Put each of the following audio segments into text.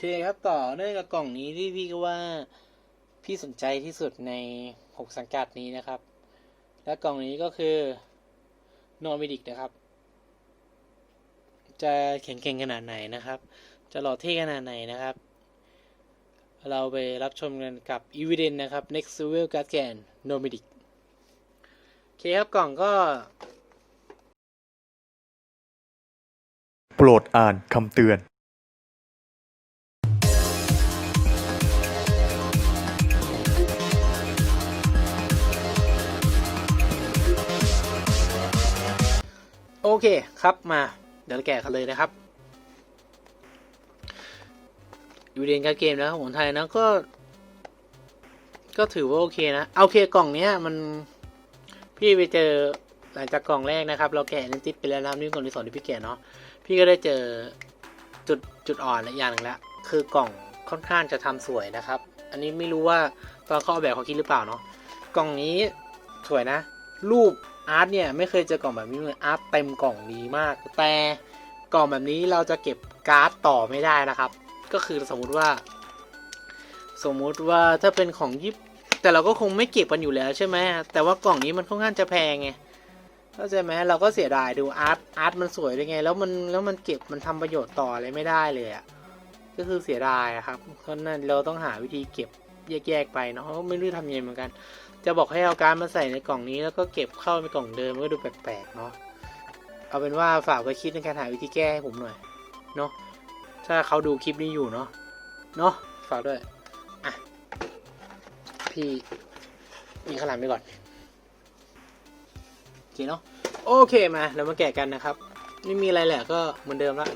เคครับต่อเนื่องกับกล่องนี้ที่พี่ก็ว่าพี่สนใจที่สุดในหกสังกัดนี้นะครับ และกล่องนี้ก็คือโนมิดิกนะครับ จะแข็งเก่งขนาดไหนนะครับ จะหล่อเท่ขนาดไหนนะครับ เราไปรับชมกันกับ e v i d e n นะครับ Next Level g a r d g a n n o m i d i c โอเคครับกล่องก็ โปรดอ่านคำเตือน เคครับมาเดี๋ยวแกะกันเลยนะครับ อยู่เรียนการเกมนะครับของไทยนะก็ ก็ถือว่าโอเคนะเอาโอเคกล่องเนี้ยมันพี่ไปเจอหลังจากกล่องแรกนะครับ เราแกะนิติดไปแล้วนะครับนี่กล่องที่สองที่พี่แกะเนาะพี่ก็ได้เจอจุดจุดอ่อนอย่างหนึ่งแล้วคือกล่องค่อนข้างจะทำสวยนะครับ อันนี้ไม่รู้ว่าตอนเขาออกแบบเขาคิดหรือเปล่าเนาะกล่องนี้สวยนะ รูปอาร์ตเนี่ยไม่เคยเจอกล่องแบบนี้เลยอาร์ตเต็มกล่องดีมาก แต่กล่องแบบนี้เราจะเก็บการ์ดต่อไม่ได้นะครับ ก็คือสมมุติว่า สมมุติว่าถ้าเป็นของยิปแต่เราก็คงไม่เก็บกันอยู่แล้วใช่ไหมแต่ว่ากล่องนี้มันค่อนข้างจะแพงไงเข้าใจไหมเราก็เสียดายดูอาร์ตอาร์ตมันสวยด้วยไง แล้วมันแล้วมันเก็บมันทำประโยชน์ต่ออะไรไม่ได้เลยอะ่ะก็คือเสียดายครับเพราะนั้นเราต้องหาวิธีเก็บแยกๆไปเนาะไม่รู้ทำยังไงเหมือนกัน จะบอกให้เอาการมาใส่ในกล่องนี้แล้วก็เก็บเข้าไปกล่องเดิมก็ดูแปลกๆเนาะเอาเป็นว่าฝากไปคิดในการหาวิธีแก้ให้ผมหน่อยเนาะถ้าเขาดูคลิปนี้อยู่เนาะเนาะฝากด้วยอะพี่มีขางหลังไปก่อนโอเคเนาะโอเคมาเรามาแกะกันนะครับ ไม่มีอะไรแหละก็เหมือนเดิมละ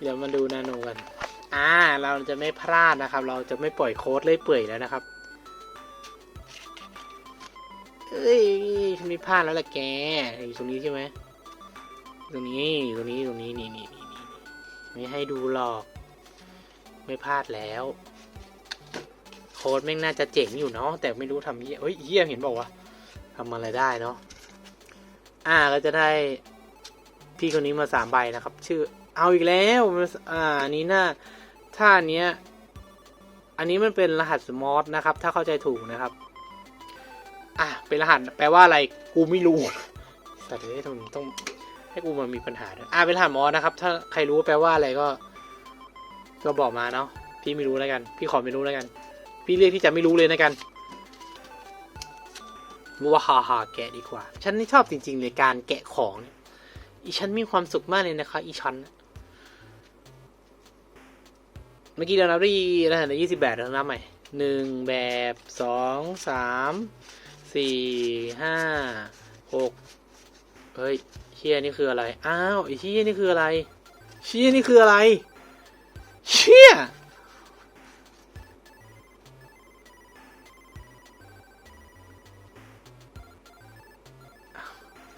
เดี๋ยวมาดูนาโนกันอ่าเราจะไม่พลาดนะครับ เราจะไม่ปล่อยโค้ดเลยเปื่อยแล้วนะครับ เอ้ยฉันไม่พลาดแล้วแหละแกอยู่ตรงนี้ใช่ไหมตรงนี้อยู่ตรงนี้ตรงนี้นี่นี่นี่นี่ไม่ให้ดูหรอก ไม่พลาดแล้ว โค้ดแม่งน่าจะเจ๋งอยู่เนาะแต่ไม่รู้ทำเหี้ยเฮ้ยเหี้ยเห็นบอกว่าทำอะไรได้เนาะอ่าก็จะได้พี่คนนี้มาสามใบนะครับ ชื่อเอาอีกแล้วอ่าอันนี้น่าถ้านเนี้ยอันนี้มันเป็นรหัสมอสนะครับ ถ้าเข้าใจถูกนะครับ อะเป็นรหัสแปลว่าอะไรกูไม่รู้ แต่เดี๋ยวทำไมต้องให้กูมามีปัญหาด้วยอะเป็นรหัสมอสนะครับ ถ้าใครรู้แปลว่าอะไรก็ ก็บอกมาเนาะพี่ไม่รู้แล้วกัน พี่ขอไม่รู้แล้วกัน พี่เรียกที่จะไม่รู้เลยนะกันว่าฮ่าฮ่าแกะดีกว่า ฉันนี่ชอบจริงๆเลยการแกะของ อีฉันมีความสุขมากเลยนะคะ อีฉันเมื่อกี้เรานับได้รหัสยี่สิบแปดเรานับใหม่หนึ่งแบบสองสาม สี่ห้าหกเฮ้ยเชียนี่คืออะไร อ้าวไอ้เชียนี่คืออะไรเชียนี่คืออะไรเชีย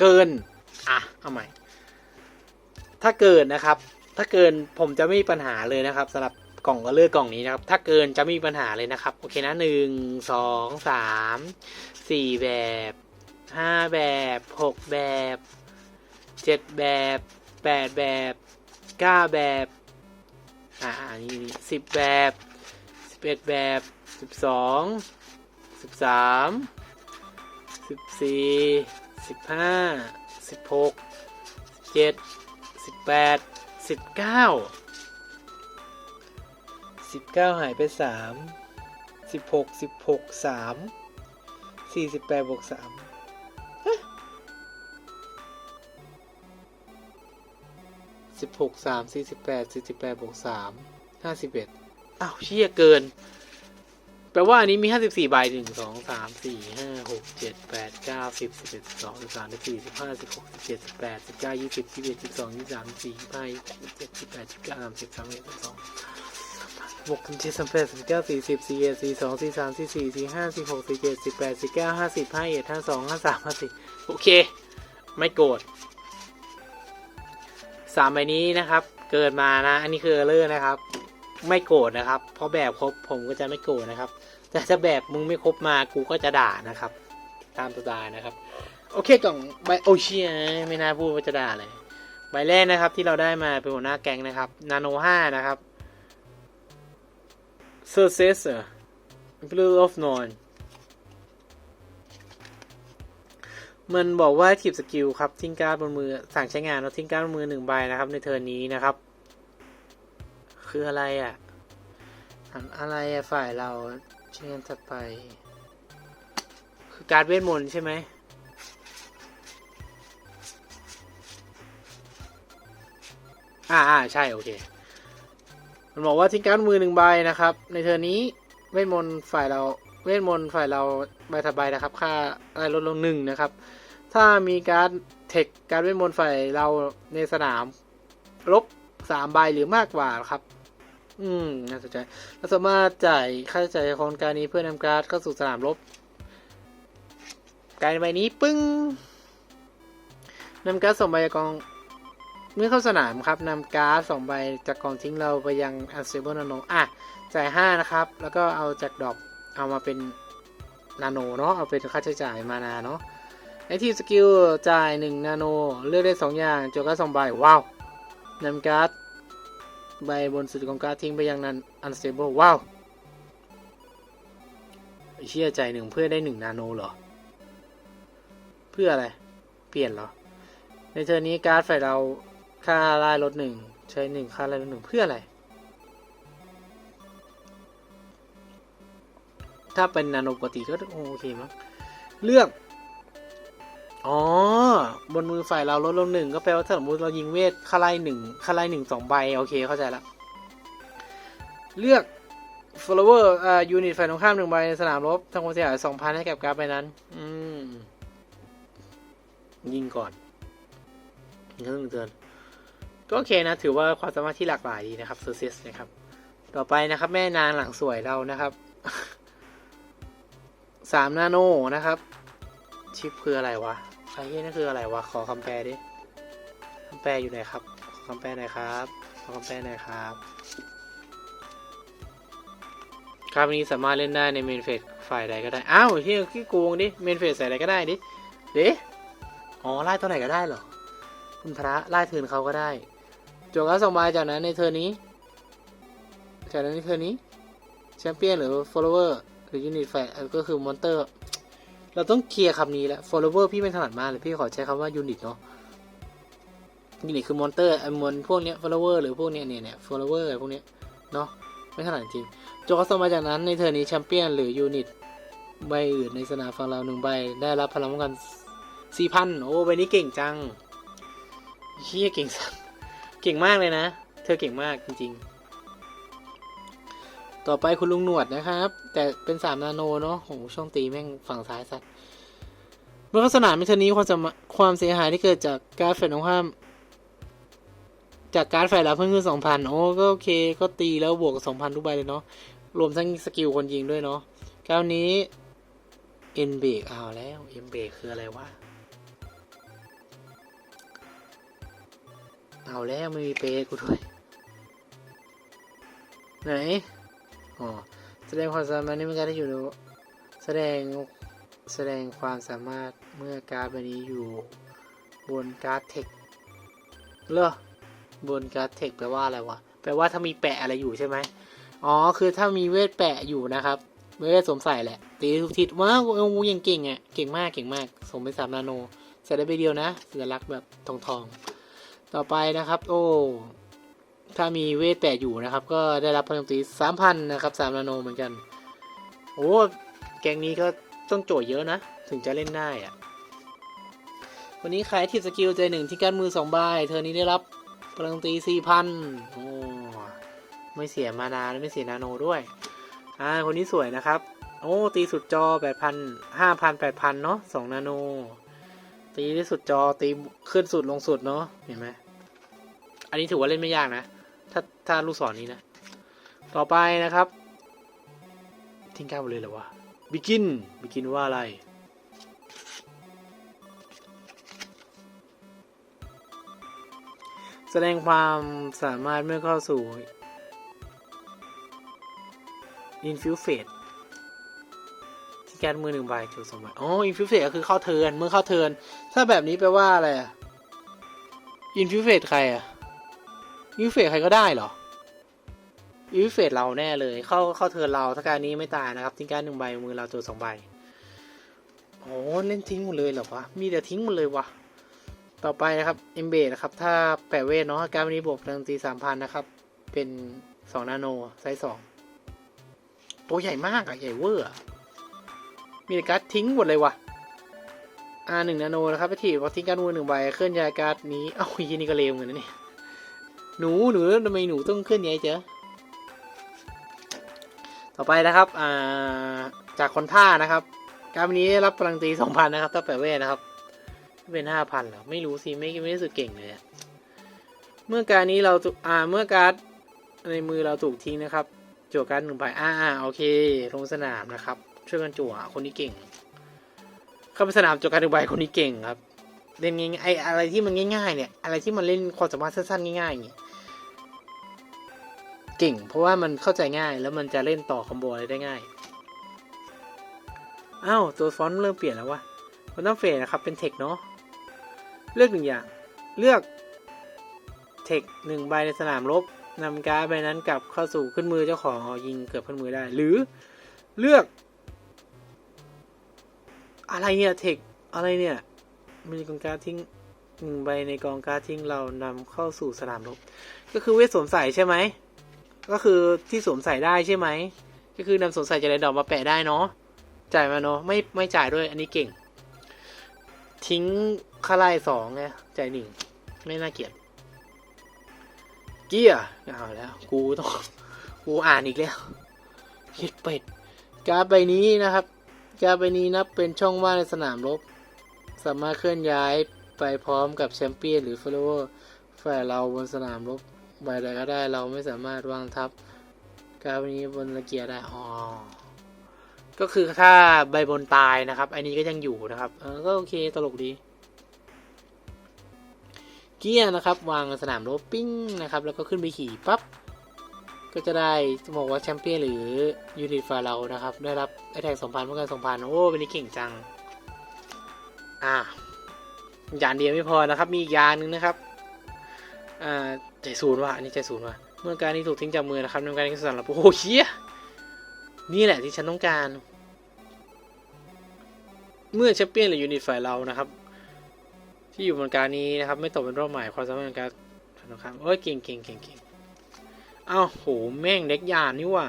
เกิน อะ เอาใหม่ ถ้าเกินนะครับ ถ้าเกินผมจะไม่มีปัญหาเลยนะครับสำหรับ กล่องก็เลือกกล่องนี้นะครับ ถ้าเกินจะไม่มีปัญหาเลยนะครับ โอเคนะหนึ่งสองสามสี่แบบห้าแบบหกแบบเจ็ดแบบแปดแบบเก้าแบบอ่าอันนี้สิบแบบสิบเอ็ดแบบสิบสองสิบสามสิบสี่สิบห้าสิบหกเจ็ดสิบแปดสิบเก้า สิบเก้าหายไปสามสิบหกสิบหกสามสี่สิบแปดบวกสามสิบหกสามสี่สิบแปดสี่สิบแปดบวกสามห้าสิบเอ็ดอ้าวเชี่ยเกิน แปลว่าอันนี้มีห้าสิบสี่ใบหนึ่งสองสามสี่ห้าหกเจ็ดแปดเก้าสิบสิบเอ็ดสิบสองสิบสามสิบสี่สิบห้าสิบหกสิบเจ็ดสิบแปดสิบเก้ายี่สิบยี่สิบเอ็ดยี่สิบสองยี่สิบสามยี่สิบสี่ยี่สิบห้ายี่สิบหกยี่สิบเจ็ดยี่สิบแปดยี่สิบเก้าสามสิบสิบเอ็ดสามสิบสอง หกสิบเจ็ดสามแปดสิบเก้าสี่สิบสี่เอ็ดสี่สองสี่สามสี่สี่สี่ห้าสี่หกสี่เจ็ดสิบแปดสิบเก้าห้าสิบห้าเอ็ดห้าสองห้าสามห้าสี่โอเค ไม่โกรธสามใบนี้นะครับ เกิดมานะ อันนี้คือเออร์เลอร์นะครับ ไม่โกรธนะครับ เพราะแบบครบผมก็จะไม่โกรธนะครับ แต่ถ้าแบบมึงไม่ครบมากูก็จะด่านะครับ ตามสไตล์นะครับ โอเคกล่องใบโอเชียไม่น่าพูดว่าจะด่าเลยใบแรกนะครับที่เราได้มาเป็นหัวหน้าแก๊งนะครับ นาโนห้านะครับ successor blue of nine มันบอกว่าทีบสกิลครับ ทิ้งการ์ดบนมือ สั่งใช้งานแล้วทิ้งการ์ดบนมือหนึ่งใบนะครับ ในเทิร์นนี้นะครับ คืออะไรอะ่ะอันอะไรอะฝ่ายเราเชิญถัดไป คือการเวทมนต์ใช่ไหมอ่าอ่าใช่ โอเค มันบอกว่าทิ้งการ์ดมือหนึ่งใบนะครับ ในเทอร์นี้เวทมนต์ฝ่ายเราเวทมนต์ฝ่ายเราใบถัดใบนะครับ ค่าอะได้ลดลงหนึ่งนะครับ ถ้ามีการดเทคการเวทมนต์ฝ่ายเราในสนามลบสามใบหรือมากกว่าครับ อืมน่าสนใจเราสามารถจ่ายค่าใช้จ่ายของการนี้เพื่อนำการ์ดเข้าสู่สนามลบ การใบนี้ปึ้งนำการ์ดส่งใบกอง เมื่อเข้าสนามครับนำการ์ดสองใบจากกองทิ้งเราไปยัง unstable nano อะ จ่ายห้านะครับ แล้วก็เอาจากดอกเอามาเป็นนาโนเนาะเอาเป็นค่าใช้จ่ายมานาเนาะไอที่สกิลจ่ายหนึ่งนาโน เลือกได้สองอย่างโจการดสองใบ ว้าวนำการ์ดใบบนสุดของการ์ดทิ้งไปยังนั้น unstable ว้าวเชี่ยจ่ายหนึ่งเพื่อได้หนึ่งนาโนเหรอ เพื่ออะไร เปลี่ยนเหรอ ในเทอร์นนี้การ์ดฝ่ายเรา ค่าไล่ลดหนึ่งใช้หนึ่งค่าไล่ลดหนึ่งเพื่ออะไร ถ้าเป็นนาโนปกติก็โอเคมั้งเลือก อ๋อ บนมือฝ่ายเราลดลงหนึ่งก็แปลว่าถ้าสมมติเรายิงเวทค่าไล่หนึ่งค่าไล่หนึ่งสองใบโอเคเข้าใจละเลือก follower อ่ายูนิตฝ่ายตรงข้ามหนึ่งใบในสนามรบทำความเสียหายสองพันให้กับการ์ดใบนั้น อืม ยิงก่อนยิงก็ต้องเตือน ก็โอเคนะ ถือว่าความสามารถที่หลากหลายดีนะครับซอร์เซสนะครับ ต่อไปนะครับแม่นางหลังสวยเรานะครับสามนาโนนะครับ ชิปคืออะไรวะไอ้นี่นั่นคืออะไรวะ ขอคำแปลดิคำแปลอยู่ไหนครับ ขอคำแปลหน่อยครับ ขอคำแปลหน่อยครับครับวันนี้สามารถเล่นได้ในเมนเฟสฝ่ายใดก็ได้ อ้าวที่ขี้โกงดิ เมนเฟสใส่อะไรก็ได้ดิ เด้อ๋อไล่ตัวไหนก็ได้เหรอ คุณพระไล่เทิร์นเขาก็ได้ จวกแล้วส่งมาจากนั้นในเทิร์นี้ จากนั้นในเทิร์นี้แชมเปี้ยนหรือ follower หรือยูนิตแฟก็คือมอนเตอร์ เราต้องเคลียร์คำนี้แล้ว follower พี่ไม่ถนัดมากเลย พี่ขอใช้คำว่ายูนิตเนาะยูนิตคือมอนเตอร์ไอ้มอนพวกเนี้ย follower หรือพวกเนี้ยเนี่ยเนี่ย follower อะไรพวกเนี้ยเนาะไม่ถนัดจริงจวกแล้วส่งมาจากนั้นในเทิร์นนี้แชมเปี้ยนหรือยูนิตใบอื่นในสนามฝั่งเราหนึ่งใบ ได้รับพลังป้องกันสี่พันโอ้ใบนี้เก่งจังเฮียเก่งสัส เก่งมากเลยนะ เธอเก่งมากจริง ๆ ต่อไปคุณลุงหนวดนะครับ แต่เป็นสามนาโนเนาะโหช่องตีแม่งฝั่งซ้ายสัตว์เมื่อเข้าสนามในเทนี้ความความเสียหายที่เกิดจากการแฝงตรงข้ามจากการดแฝงรับเพิ่มขึ้นสองพันโอ้ก็โอเค ก็ตีแล้วบวกสองพันทุกใบเลยเนาะ รวมทั้งสกิลคนยิงด้วยเนาะคราวนี้เอ็นเบรกเอาแล้วเอ็นเบรกคืออะไรวะ เอาแล้วไม่มีเปย์กูด้วย ไหน อ๋อ แสดงความสามารถในการที่อยู่ในแสดงแสดงความสามารถเมื่อการ์ดใบนี้อยู่บนการ์ดเทคเหรอบนการ์ดเทคแปลว่าอะไรวะ แปลว่าถ้ามีแปะอะไรอยู่ใช่ไหมอ๋อ คือถ้ามีเวทแปะอยู่นะครับ เวทสมใส่แหละ ตีทุกทิศว้าวโอ้ยังเก่งอะ เก่งมาก เก่งมาก สมเป็นสามนาโน ใส่ได้ไปเดียวนะสัญลักแบบทองทอง ต่อไปนะครับ โอ้ถ้ามีเวทแปะอยู่นะครับ ก็ได้รับพลังตีสามพันนะครับสามนาโนเหมือนกัน โอ้แกงนี้ก็ต้องโจทย์เยอะนะ ถึงจะเล่นได้อะวันนี้ขายที่สกิลใจหนึ่งที่การมือสองใบเธอนี้ได้รับพลังตีสี่พันโอ้ไม่เสียมานาและไม่เสียนาโนด้วยอ่าคนนี้สวยนะครับ โอ้ตีสุดจอแปดพันห้าพันแปดพันเนาะสองนาโน ตีที่สุดจอตีขึ้นสุดลงสุดเนาะเห็นไหมอันนี้ถือว่าเล่นไม่ยากนะ ถ้าถ้าลูกศรนนี้นะ ต่อไปนะครับ ทิ้งก้าวเลยเหรอวะบิกินบิกินว่าอะไร แสดงความสามารถเมื่อเข้าสู่ infuse ที่การมือหนึ่งใบจูสองใบอ๋อ infuse ก็คือเข้าเทินเมื่อเข้าเทิน ถ้าแบบนี้แปลว่าอะไรอะ infuse ใครอะ infuse ใครก็ได้เหรอยูวิวเฟตเราแน่เลย เข้าเข้าเทินเราถ้าการนี้ไม่ตายนะครับทิ้งการหนึ่งใบมือเราตัวสองใบโอ้เล่นทิ้งหมดเลยเหรอวะมีแต่ทิ้งหมดเลยวะต่อไปนะครับเอมเบดนะครับ ถ้าแปะเวทเนาะการวันนี้บวกพลังตีสามพันนะครับ เป็นสองนาโนไซส์สองตัวใหญ่มากอะใหญ่เวอร์อ มีแต่การ์ดทิ้งหมดเลยวะอ่าหนึ่งนาโนนะครับไปถีบพอทิ้งการ์ดมือหนึ่งใบเคลื่อนย้ายการ์ดนี้เอ้ายียนี่ก็เลวเหมือนกันนะเนี่หนูหนูทำไมหนูต้องเคลื่อนย้ายเจ๊ต่อไปนะครับอ่าจากคนท่านะครับ การวันนี้ได้รับพลังตีสองพันนะครับถ้าแปะเวทนะครับเป็นห้าพันเหรอไม่รู้สิไม่ไม่รู้สึกเก่งเลยเมื่อการนี้เราถูกอ่าเมื่อการ์ดในมือเราถูกทิ้งนะครับจั่วการ์ดหนึ่งใบอ่าอ่าโอเค ลงสนามนะครับ ช่วยกันจั่วคนนี้เก่ง เข้าไปสนามจั่วการ์ดหนึ่งใบคนนี้เก่งครับเล่นง่ายๆไออะไรที่มันง่ายๆ เนี่ย อะไรที่มันเล่นความสามารถสั้นๆง่ายๆอย่างเงี้ยเก่ง เพราะว่ามันเข้าใจง่ายแล้วมันจะเล่นต่อคอมโบอะไรได้ง่ายอ้าวตัวฟอนต์เริ่มเปลี่ยนแล้ววะมันต้องเฟรนะครับเป็นเทคเนาะเลือกหนึ่งอย่าง เลือกเทคหนึ่งใบในสนามรบนำการ์ดใบนั้นกลับเข้าสู่ขึ้นมือเจ้าของเอายิงเกือบขึ้นมือได้ หรือเลือก อะไรเนี่ยเทคอะไรเนี่ยมีกองการทิ้งหนึ่งใบในกองการทิ้งเรานำเข้าสู่สนามรบ ก็คือเวทสวมใส่ใช่ไหม ก็คือที่สวมใส่ได้ใช่ไหม ก็คือนำสวมใส่จากในดอกมาแปะได้เนาะ จ่ายมาเนาะ ไม่ไม่จ่ายด้วย อันนี้เก่ง ทิ้งค่าไล่สองไง จ่ายหนึ่ง ไม่น่าเกลียด เกียร์เอาแล้ว กูต้อง กูอ่านอีกแล้วเฮ็ดเป็ด การดใบนี้นะครับ กาใบนี้นับเป็นช่องว่างในสนามรบ สามารถเคลื่อนย้ายไปพร้อมกับแชมเปี้ยนหรือฟลเวอร์ฝ่ายเราบนสนามรบใบใดก็ได้เราไม่สามารถวางทับกาใบนี้บนระเกียร์ได้อ๋อก็คือถ้าใบบนตายนะครับ อันนี้ก็ยังอยู่นะครับก็โอเคตลกดี เกียร์นะครับ วางสนามรบปิ้งนะครับ แล้วก็ขึ้นไปขี่ปั๊บ ก็จะได้จะบอกว่าแชมเปี้ยนหรือยูนิตฟาเรานะครับ ได้รับไอแท็กสองพันเมื่อกันสองพันโอ้เป็นนี้เก่งจัง อ่ายางเดียวไม่พอนะครับ มีอีกยางหนึ่งนะครับ อ่าใจศูนย์ว่ะอันนี้ใจศูนย์ว่ะเมื่อการนี้ถูกทิ้งจากมือนะครับในการนี้สำหรับโอ้โหเชี่ยนี่แหละที่ฉันต้องการ เมื่อแชมเปี้ยนหรือยูนิตฝ่ายเรานะครับ ที่อยู่บนการนี้นะครับ ไม่ตกเป็นรอบใหม่ความสามารถในการทำนะครับโอ้ยเก่งเก่งเก่งเก่ง อ้าวโหแม่งเด็กยานนี่ว่า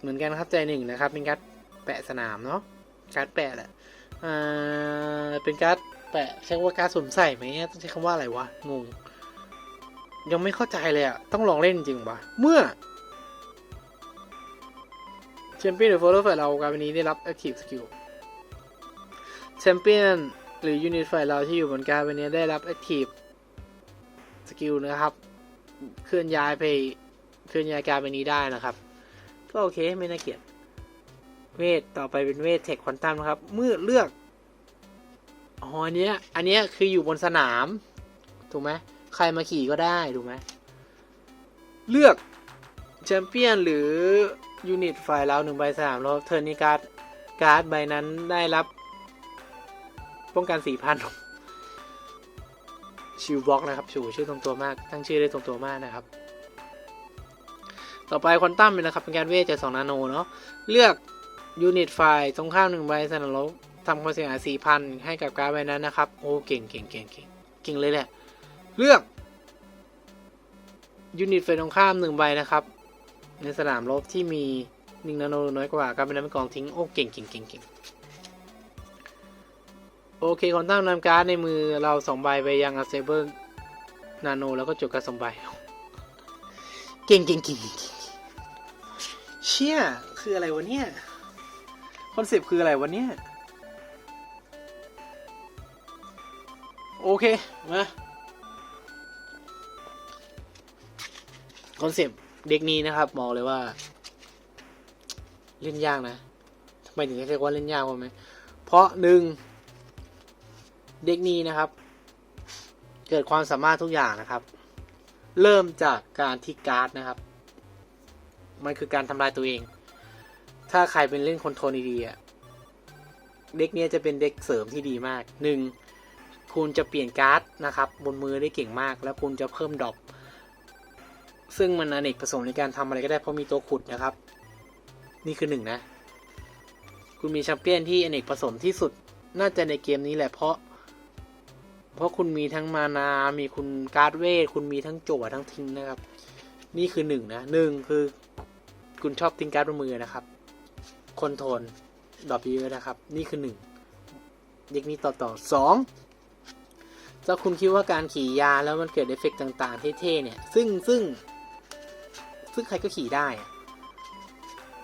เหมือนกันครับใจหนึ่งนะครับ เป็นการ์ดแปะสนามเนาะการ์ดแปะแหละอ่าเป็นการ์ดแปะใช้ว่าการ์ดสวมใส่ไหมต้องใช้คำว่าอะไรวะงงยังไม่เข้าใจเลยอะต้องลองเล่นจริงปะเมื่อแชมเปี้ยนหรือโฟลว์ฝ่ายเราการวันนี้ได้รับ Active Skill แชมเปี้ยนหรือยูนิตฝ่ายเราที่อยู่บนการวันนี้ได้รับ Active Skill นะครับ เคลื่อนย้ายไปเคลื่อนย้ายการวันนี้ได้นะครับ ก็โอเคไม่น่าเกลียดเวทต่อไปเป็นเวทเทคควอนตัมนะครับ เมื่อเลือกอ๋ออันเนี้ยอันเนี้ยคืออยู่บนสนาม ถูกไหมใครมาขี่ก็ได้ถูกไหมเลือกแชมเปี้ยนหรือยูนิตฝ่ายเราหนึ่งใบสามแล้วเทิร์นนี้การ์ดการ์ดใบนั้นได้รับป้องกันสี่พัน ชิวบล็อกนะครับชูชื่อตรงตัวมากตั้งชื่อได้ตรงตัวมากนะครับ ต่อไปควอนตัมเป็นนะครับเป็นการเวทจากสองนาโนเนาะเลือกยูนิตฝ่ายตรงข้ามหนึ่งใบสนามรบทำความเสียหายสี่พันให้กับการ์ดใบนั้นนะครับ โอ้เก่งเก่งเก่งเก่งเก่งเลยแหละ เลือกยูนิตฝ่ายตรงข้ามหนึ่งใบนะครับ ในสนามรบที่มีหนึ่งนาโนน้อยกว่าการเป็นน้ำเป็นกองทิ้งโอ้เก่งเก่งเก่งเก่ง โอเคคอนตั้งนำการ์ดในมือเราสองใบไปยังอัลเซเบิลนาโนแล้วก็จบการสองใบเก่งเก่งเก่งเก่งเก่งเชี่ยคืออะไรวะเนี่ยคอนเซปต์คืออะไรวะเนี่ยโอเคมาคอนเซปต์เด็กนี้นะครับบอกเลยว่า เล่นยากนะทำไมถึงเรียกว่าเล่นยากวะไหมเพราะหนึ่ง เด็กนี้นะครับ เกิดความสามารถทุกอย่างนะครับ เริ่มจากการที่การ์ดนะครับ มันคือการทำลายตัวเอง ถ้าใครเป็นเล่นคอนโทรลดีๆอะเด็กเนี้ยจะเป็นเด็กเสริมที่ดีมากหนึ่งคุณจะเปลี่ยนการ์ดนะครับ บนมือได้เก่งมาก แล้วคุณจะเพิ่มดรอปซึ่งมันอเนกประสงค์ในการทำอะไรก็ได้เพราะมีตัวขุดนะครับ นี่คือหนึ่งนะ คุณมีแชมเปี้ยนที่อเนกประสงค์ที่สุด น่าจะในเกมนี้แหละเพราะ เพราะคุณมีทั้งมานา มีคุณการ์ดเวท คุณมีทั้งโจวทั้งทิ้งนะครับ นี่คือหนึ่งนะหนึ่งคือคุณชอบทิ้งการ์ดบนมือนะครับ คนโทนดรอปเยอะนะครับ นี่คือหนึ่งเด็กนี้ต่อต่อสองถ้าคุณคิดว่าการขี่ยาแล้วมันเกิดเอฟเฟกต์ต่างๆ เท่ๆเนี่ย ซึ่งซึ่งซึ่งใครก็ขี่ได้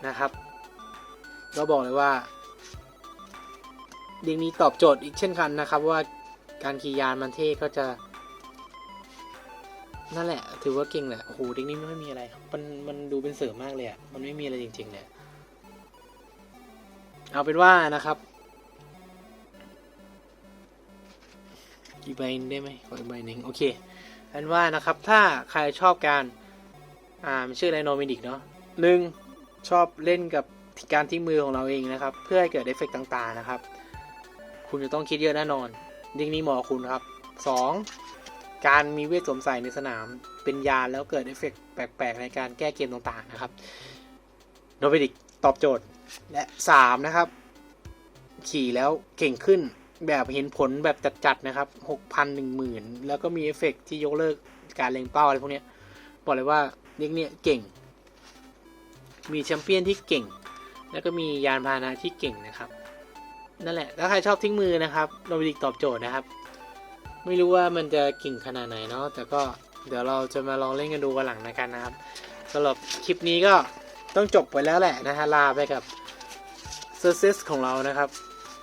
นะครับ ก็บอกเลยว่าเด็กนี้ตอบโจทย์อีกเช่นกันนะครับว่า การขี่ยานมันเท่ก็จะ นั่นแหละ ถือว่าเก่งแหละ โอ้โหเด็กนี้ไม่มีอะไร มันมันดูเป็นเสริมมากเลยอะมันไม่มีอะไรจริงๆเนี่ยเอาเป็นว่านะครับอีกใบนึงได้ไหมขออีกใบหนึ่งโอเคอันว่านะครับ ถ้าใครชอบการอ่ามันชื่ออะไรโนมิดิกเนาะหนึ่งชอบเล่นกับการที่มือของเราเองนะครับ เพื่อให้เกิดเอฟเฟกต์ต่างๆนะครับ คุณจะต้องคิดเยอะแน่นอน ดิ้งนี้เหมาะคุณครับสองการมีเวทสวมใส่ในสนาม เป็นยาแล้วเกิดเอฟเฟกต์แปลกๆ ในการแก้เกมต่างๆนะครับโนมิดิกตอบโจทย์และสามนะครับ ขี่แล้วเก่งขึ้นแบบเห็นผลแบบจัดๆ นะครับหกพันหนึ่งหมื่นแล้วก็มีเอฟเฟกต์ที่ยกเลิกการเล็งเป้าอะไรพวกนี้บอกเลยว่าเด็กเนี่ยเก่ง มีแชมเปี้ยนที่เก่ง แล้วก็มียานพาหนะที่เก่งนะครับ นั่นแหละ ถ้าใครชอบทิ้งมือนะครับโนบิดิกตอบโจทย์นะครับ ไม่รู้ว่ามันจะเก่งขนาดไหนเนาะ แต่ก็เดี๋ยวเราจะมาลองเล่นกันดูวันหลังนะกันนะครับสำหรับคลิปนี้ก็ต้องจบไปแล้วแหละนะฮะ ลาไปกับเซอร์เซสของเรานะครับ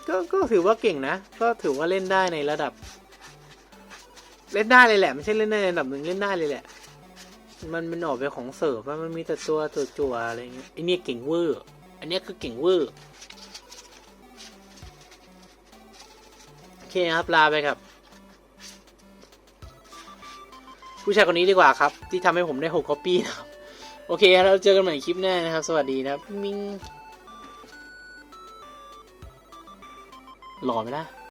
ก็ก็ถือว่าเก่งนะ ก็ถือว่าเล่นได้ในระดับ เล่นได้เลยแหละ ไม่ใช่เล่นได้ในระดับหนึ่งเล่นได้เลยแหละ มันมันออกเป็นของเสิร์ฟมันมีแต่ตัวตัวจั่วอะไรเงี้ยไอเนี่ยเก่งเวอร์ อันนี้คือเก่งเวอร์ คครับ ลาไปครับ ผู้ชายคนนี้ดีกว่าครับ ที่ทำให้ผมได้หกคอปปี้นะครับ โอเคเราเจอกันใหม่คลิปหน้านะครับ สวัสดีนะครับมิงหล่อไหมล่ะ